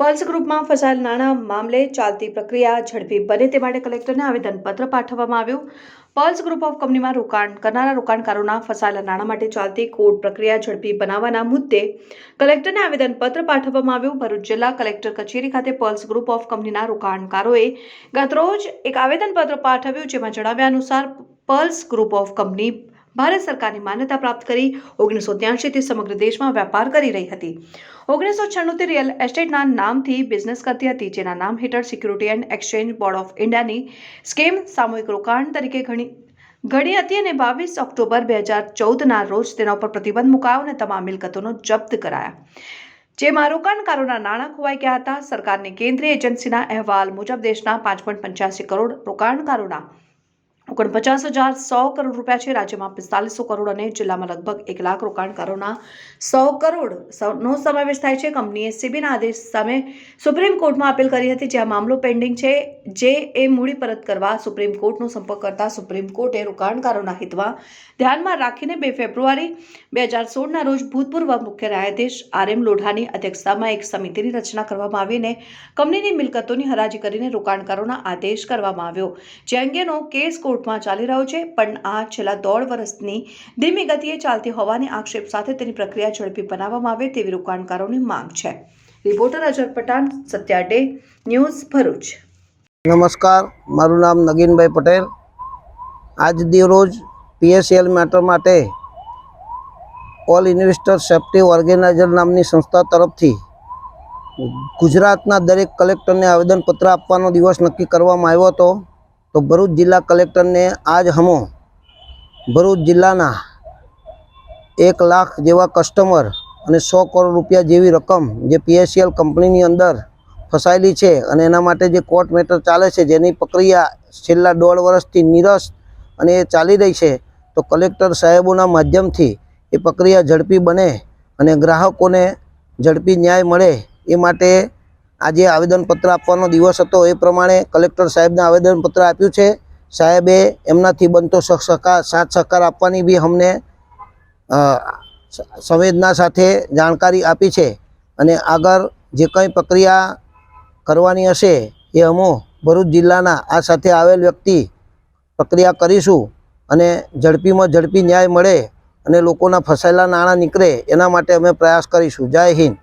Pulse ગ્રુપમાં ફસાયેલ નાણાં મામલે ચાલતી પ્રક્રિયા ઝડપી બને તે માટે કલેક્ટરને આવેદનપત્ર પાઠવવામાં આવ્યું. પલ્સ ગ્રુપ ઓફ કંપનીમાં રોકાણ કરનારા રોકાણકારોના ફસાયેલા નાણાં માટે ચાલતી કોર્ટ પ્રક્રિયા ઝડપી બનાવવાના મુદ્દે કલેક્ટરને આવેદનપત્ર પાઠવવામાં આવ્યું. ભરૂચ જિલ્લા કલેક્ટર કચેરી ખાતે પલ્સ ગ્રુપ ઓફ કંપનીના રોકાણકારોએ ગતરોજ એક આવેદનપત્ર પાઠવ્યું, જેમાં જણાવ્યા અનુસાર Pearls group of company Bharat સરકારની માન્યતા પ્રાપ્ત કરી ઓગણીસો ત્યાસીથી સમગ્ર દેશમાં વેપાર કરી રહી હતી. ઓગણીસો છન્નુંથી રિયલ એસ્ટેટના નામથી બિઝનેસ કરતી હતી, જેના નામ હેઠળ security and exchange board of ઇન્ડિયાની સ્કીમ સામૂહિક રોકાણ તરીકે ઘણી ઘડી હતી અને બાવીસ ઓક્ટોબર બે હજાર ચૌદના રોજ તેના ઉપર પ્રતિબંધ મુકાયો અને તમામ મિલકતોનો જપ્ત કરાયા. જેમાં રોકાણકારોના નાણાં ખોવાઈ ગયા હતા. સરકારની કેન્દ્રીય એજન્સીના અહેવાલ મુજબ દેશના પાંચ પોઈન્ટ પંચ્યાસી કરોડ રોકાણકારોના ઓગણપચાસ હજાર સો કરોડ રૂપિયા છે. રાજ્યમાં પિસ્તાલીસો કરોડ અને જિલ્લામાં લગભગ એક લાખ રોકાણકારોના સો કરોડ નો સમાવેશ થાય છે. કંપનીએ સીબીના આદેશ સામે સુપ્રીમ કોર્ટમાં અપીલ કરી હતી. જ્યાં મામલો પેન્ડિંગ છે. જે એ મૂડી પરત કરવા સુપ્રીમ કોર્ટનો સંપર્ક કરતા સુપ્રીમ કોર્ટે રોકાણકારોના હિતમાં ધ્યાનમાં રાખીને બે ફેબ્રુઆરી બે હજાર સોળના રોજ ભૂતપૂર્વ મુખ્ય ન્યાયાધીશ આર એમ લોઢાની અધ્યક્ષતામાં એક સમિતિની રચના કરવામાં આવીને કંપનીની મિલકતોની હરાજી કરીને રોકાણકારોના આદેશ કરવામાં આવ્યો. જે અંગેનો કેસ કોર્ટમાં ચાલી રહ્યો છે, પણ આ છેલ્લા દોઢ વર્ષની ધીમી ગતિએ ચાલતી હોવાની આક્ષેપ સાથે તેની પ્રક્રિયા ઝડપી બનાવવામાં આવે તેવી રોકાણકારોની માંગ છે. Reporter Azhar Pathan Satya day news Bharuch. નમસ્કાર, મારું નામ નગીનભાઈ પટેલ. આજ દિવરોજ પીએસએલ મેટર માટે ઓલ ઇન્વેસ્ટર સેફ્ટી ઓર્ગેનાઇઝર નામની સંસ્થા તરફથી ગુજરાતના દરેક કલેક્ટરને આવેદનપત્ર આપવાનો દિવસ નક્કી કરવામાં આવ્યો હતો. તો ભરૂચ જિલ્લા કલેક્ટરને આજ હમો ભરૂચ જિલ્લાના એક લાખ જેવા કસ્ટમર અને સો કરોડ રૂપિયા જેવી રકમ જે પીએસસીએલ કંપનીની અંદર ફસાયેલી છે અને એના માટે જે કોર્ટ મેટર ચાલે છે જેની પ્રક્રિયા છેલ્લા દોઢ વર્ષથી નિરસ અને એ ચાલી રહી છે, તો કલેક્ટર સાહેબોના માધ્યમથી એ પ્રક્રિયા ઝડપી બને અને ગ્રાહકોને ઝડપી ન્યાય મળે એ માટે આજે આવેદનપત્ર આપવાનો દિવસ હતો એ પ્રમાણે કલેક્ટર સાહેબને આવેદનપત્ર આપ્યું છે. સાહેબે એમનાથી બનતો સહ- સહકાર, સાથ સહકાર આપવાની બી અમને સંવેદના સાથે જાણકારી આપી છે અને આગળ જે કંઈ પ્રક્રિયા કરવાની હશે એ અમો ભરૂચ જિલ્લાના આ સાથે આવેલ વ્યક્તિ પ્રક્રિયા કરીશું અને ઝડપીમાં ઝડપી ન્યાય મળે અને લોકોના ફસાયેલા નાણાં નીકળે એના માટે અમે પ્રયાસ કરીશું. જય હિન્દ.